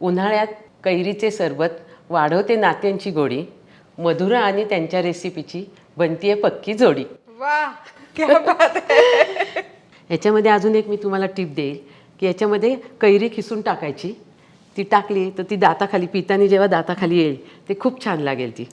उन्हाळ्यात कैरीचे सरबत वाढवते नात्यांची गोडी मधुरा आणि त्यांच्या रेसिपीची बनतीये पक्की जोडी. याच्यामध्ये अजून एक मी तुम्हाला टीप देईल की याच्यामध्ये कैरी खिसून टाकायची. ती टाकली तर ती दाताखाली पितानी जेव्हा दाताखाली येईल ते खूप छान लागेल ती.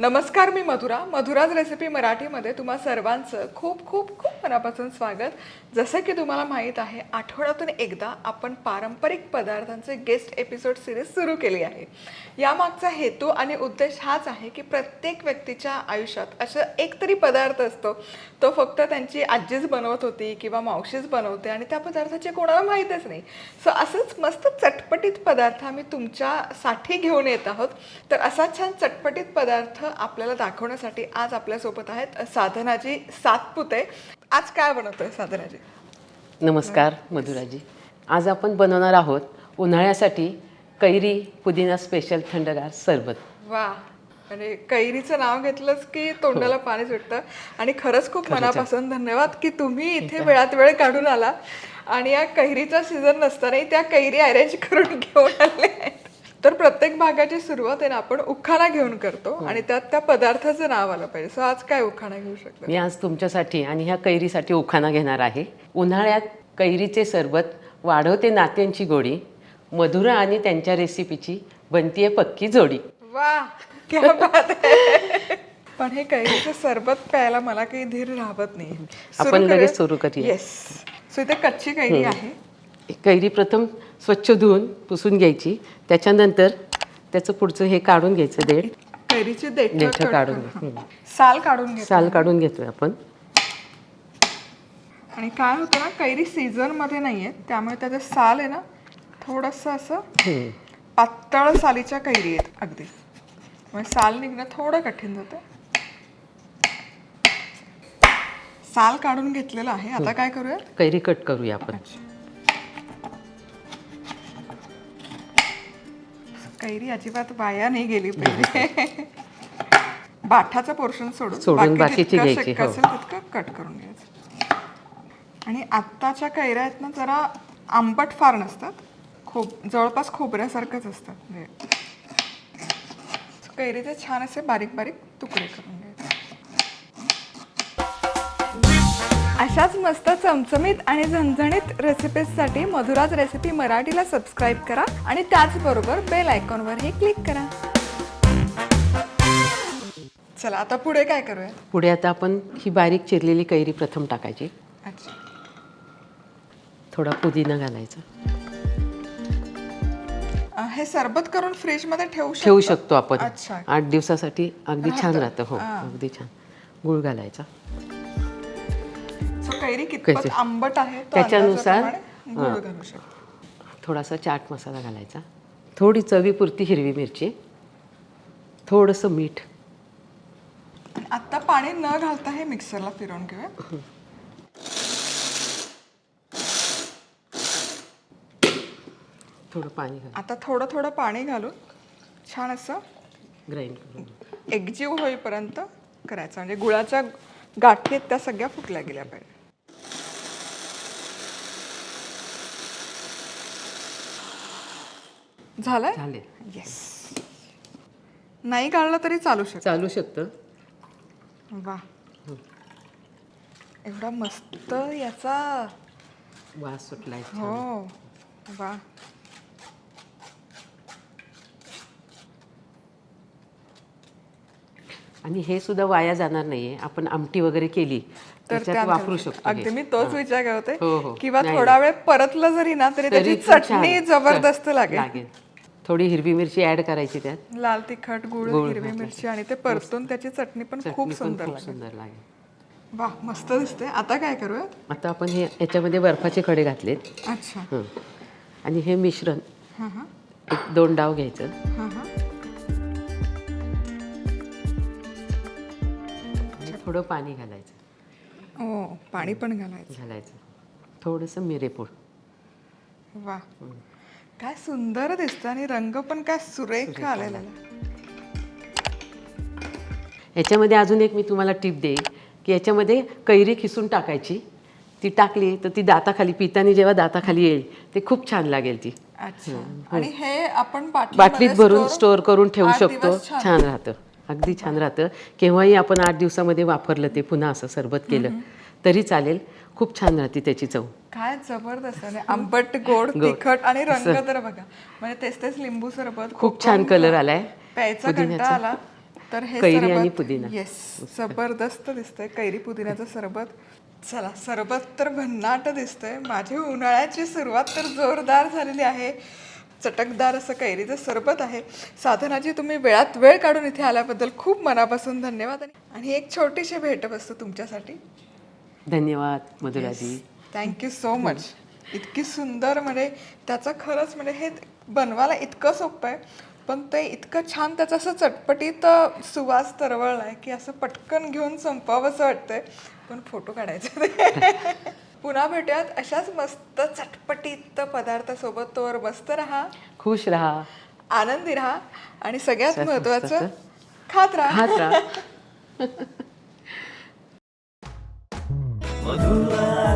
नमस्कार मी मधुरा. मधुराज रेसिपी मराठीमध्ये तुम्हा सर्वांचं खूप खूप खूप मनापासून स्वागत. जसं की तुम्हाला माहीत आहे आठवड्यातून एकदा आपण पारंपरिक पदार्थांचे गेस्ट एपिसोड सिरीज सुरू केली आहे. यामागचा हेतू आणि उद्देश हाच आहे की प्रत्येक व्यक्तीच्या आयुष्यात असं एक तरी पदार्थ असतो. तो फक्त त्यांची आजीच बनवत होती किंवा मावशीच बनवते आणि त्या पदार्थाचे कोणाला माहीतच नाही. सो असंच मस्त चटपटीत पदार्थ आम्ही तुमच्यासाठी घेऊन येत आहोत. तर असा छान चटपटीत पदार्थ आपल्याला दाखवण्यासाठी आज आपल्यासोबत आहेत साधनाजी सातपुते. आज काय बनवतोय साधनाजी? नमस्कार मधुराजी. आज आपण बनवणार आहोत उन्हाळ्यासाठी कैरी पुदिना स्पेशल थंडगार सरबत. वा. म्हणजे कैरीचं नाव घेतलंच की तोंडाला पाणी सुटतं आणि खरंच खूप मनापासून धन्यवाद की तुम्ही इथे वेळात वेळ काढून आला. आणि या कैरीचा सीझन नसतानाही त्या कैरी अरेंज करून घेऊन आले. तर प्रत्येक भागाची सुरुवात आहे ना आपण उखाणा घेऊन करतो आणि त्यात त्या पदार्थाचं नाव आलं पाहिजे. सो आज काय उखाणा घेऊ शकतो? मी आज तुमच्यासाठी आणि ह्या कैरीसाठी उखाणा घेणार आहे. उन्हाळ्यात कैरीचे सरबत वाढवते नात्यांची गोडी मधुरा आणि त्यांच्या रेसिपीची बनतीये पक्की जोडी. वा क्या बात पण हे कैरीचं सरबत प्यायला मला काही धीर राहत नाही. आपण लगेच सुरू करूया. येस सो इथे कच्ची कैरी आहे. कैरी प्रथम स्वच्छ धुवून पुसून घ्यायची. त्याच्यानंतर त्याचं पुढचं हे काढून घ्यायचं देठ. कैरीची देठ देठं काढून. साल काढून साल काढून घेतोय आपण. आणि काय होतं ना कैरी सीझनमध्ये नाहीये. त्यामुळे त्याचं साल आहे ना थोडस असं. पातळ सालीच्या कैरी आहेत अगदी. मग साल निघणं थोडं कठीण जातं. साल काढून घेतलेलं आहे. आता काय करूया कैरी कट करूया आपण. कैरी अजिबात वाया नाही गेली पाहिजे बाठाचं पोर्शन सोडून सोडून बाकी बाकीची जितकं घ्यायची, शक्य हो. असेल तितकं कट करून घ्यायचं. आणि आत्ताच्या कैऱ्या आहेत ना जरा आंबट फार नसतात. खोब जवळपास खोबऱ्यासारखंच असतात. म्हणजे कैरीचे छान असे बारीक बारीक तुकडे करून घ्यायचे. अशाच मस्त चमचमीत आणि झणझणीत रेसिपीजसाठी मधुराज रेसिपी मराठीला सबस्क्राईब करा आणि त्याचबरोबर बेल आयकॉनवरही क्लिक करा. चला आता पुढे काय करूया? पुढे आता आपण ही बारीक चिरलेली कैरी प्रथम टाकायची. अच्छा. थोडा पुदिना घालायचा. अं, हे सरबत करून फ्रीजमध्ये ठेवू शकतो? ठेवू शकतो आपण. अच्छा. आठ दिवसासाठी अगदी छान राहतं हो. अगदी छान. गुळ घालायचा. कैरी कितपत कैरी. आंबट आहे तो त्याच्यानुसार, अंदाजाप्रमाणे गुळ घालू शकतो. थोडासा चाट मसाला घालायचा. थोडी चवीपुरती हिरवी मिरची. थोडंसं मीठ. आणि आता पाणी न घालता हे मिक्सरला फिरवून घेऊया. थोडं पाणी घाल. आता थोडं थोडं पाणी घालून छान असं ग्राइंड करून एकजीव होईपर्यंत करायचं. म्हणजे गुळाच्या गाठी आहेत त्या सगळ्या फुटल्या गेल्या पाहिजे. झालंय? झाले. येस नाही गाळलं तरी चालू शकत. चालू शकतं. वा. एवढा मस्त याचा. वास सुटलाय हो. वा. आणि हे सुद्धा वाया जाणार नाहीये. आपण आमटी वगैरे केली तर त्याच्यात वापरू शकतो अगदी. मी तोच विचार करत. हो, हो. किंवा नाही, थोडा वेळ परतलं जरी ना तरी त्याची तरी पण चटणी. जबरदस्त लागेल. लागेल. थोडी हिरवी मिरची ऍड करायची त्यात. लाल तिखट गुळ हिरवी मिरची आणि ते परतून त्याची चटणी पण खूप चटणी पण सुंदर खूप सुंदर लागेल. वा मस्त दिसते आता काय करूया आता आपण हे याच्यामध्ये बर्फाचे खडे घातलेत. अच्छा. हं. आणि हे मिश्रण. हा हा. एक दोन डाव घ्यायचं. हा हा. आणि थोडं पाणी घालायचं. ओ पाणी पण घालायचं. घालायचं. थोडंसं मिरेपूड. वा. काय सुंदर दिसतं आणि रंग पण काय सुरेख आलेला आहे. याच्यामध्ये अजून एक मी तुम्हाला टीप देईल की याच्यामध्ये कैरी खिसून टाकायची. ती टाकली तर ती दाताखाली पितानी जेव्हा दाताखाली येईल ते खूप छान लागेल ती. अच्छा. आणि हे आपण बाटलीत भरून स्टोअर करून ठेवू शकतो. छान. राहतं. अगदी छान राहतं. केव्हाही आपण आठ दिवसामध्ये वापरलं ते पुन्हा असं सरबत केलं तरी चालेल. खूप छान राहते त्याची चव. काय जबरदस्त आहे आंबट गोड तिखट आणि रंग तर बघा. म्हणजे तेच तेच लिंबू सरबत खूप छान कलर आलाय. प्यायचा कंटाळा आला तर हे कैरी आणि पुदिना. येस जबरदस्त दिसतंय. कैरी पुदिन्याचं सरबत. चला सरबत तर भन्नाट दिसतंय. माझी उन्हाळ्याची सुरुवात तर जोरदार झालेली आहे. चटकदार असं कैरीचं सरबत आहे. साधनाची तुम्ही वेळात वेळ काढून इथे आल्याबद्दल खूप मनापासून धन्यवाद. आणि- आणि एक छोटीशी भेटवस्तू तुमच्यासाठी. धन्यवाद मधुराजी. थँक्यू सो मच इतकी सुंदर म्हणजे त्याचं खरंच म्हणजे हे बनवायला इतकं सोपं आहे पण ते इतकं छान त्याचं असं चटपटीत सुवास तरवळला आहे की असं पटकन घेऊन संपावं असं वाटतंय. पण फोटो काढायचे पुन्हा भेटूयात. अशाच मस्त चटपटीत पदार्थासोबत तोवर मस्त राहा. खुश राहा. आनंदी राहा. आणि सगळ्यात महत्वाचं असं. खात राहा. खात राहा.